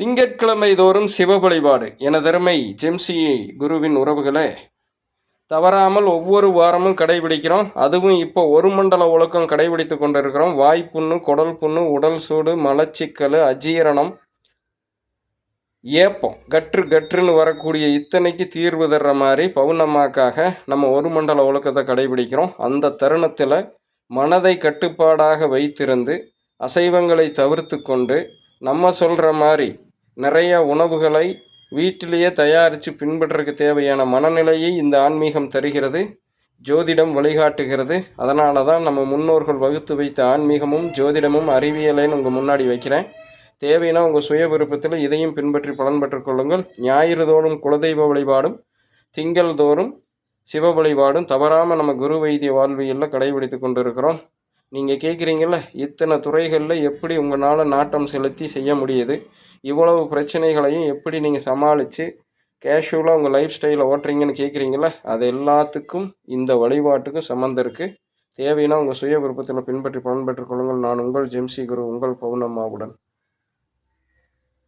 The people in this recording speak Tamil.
திங்கட்கிழமை தோறும் சிவ வழிபாடு எனதருமை ஜெம்சி குருவின் உறவுகளே. தவறாமல் ஒவ்வொரு வாரமும் கடைபிடிக்கிறோம். அதுவும் இப்போ ஒரு மண்டல ஒழுக்கம் கடைபிடித்து கொண்டிருக்கிறோம். வாய்ப்புண்ணு குடல் புண்ணு உடல் சூடு மலச்சிக்கல் அஜீரணம். ஏப்பம் கற்று கற்றுன்னு வரக்கூடிய இத்தனைக்கு தீர்வு தர்ற மாதிரி பௌர்ணமாக்காக நம்ம ஒரு மண்டல ஒழுக்கத்தை கடைபிடிக்கிறோம். அந்த தருணத்தில் மனதை கட்டுப்பாடாக வைத்திருந்து அசைவங்களை தவிர்த்து கொண்டு நம்ம சொல்கிற மாதிரி நிறைய உணவுகளை வீட்டிலேயே தயாரித்து பின்பற்றுறதுக்கு தேவையான மனநிலையை இந்த ஆன்மீகம் தருகிறது. ஜோதிடம் வழிகாட்டுகிறது. அதனால தான் நம்ம முன்னோர்கள் வகுத்து வைத்த ஆன்மீகமும் ஜோதிடமும் அறிவியலைன்னு உங்கள் முன்னாடி வைக்கிறேன். தேவைன்னா உங்கள் சுய விருப்பத்தில் இதையும் பின்பற்றி பலன் பெற்றுக்கொள்ளுங்கள் ஞாயிறுதோறும் ஞாயிறு தோறும் குலதெய்வ வழிபாடும் திங்கள் தோறும் சிவ வழிபாடும் தவறாமல் நம்ம குரு வைத்திய வாழ்வியலில் கடைபிடித்து கொண்டு இருக்கிறோம் நீங்கள் கேட்குறீங்கள இத்தனை துறைகளில் எப்படி உங்களால் நாட்டம் செலுத்தி செய்ய முடியுது? இவ்வளவு பிரச்சனைகளையும் எப்படி நீங்கள் சமாளித்து கேஷுவலாக உங்கள் லைஃப் ஸ்டைலை ஓட்டுறீங்கன்னு கேட்குறீங்கள அது எல்லாத்துக்கும் இந்த வழிபாட்டுக்கும் சம்மந்தம் இருக்குது தேவைன்னா உங்கள் சுய விருப்பத்தில் பின்பற்றி பயன்பெற்றுக் கொள்ளுங்கள். நான் உங்கள் ஜெம்சி குரு உங்கள் பௌர்ணமாவுடன்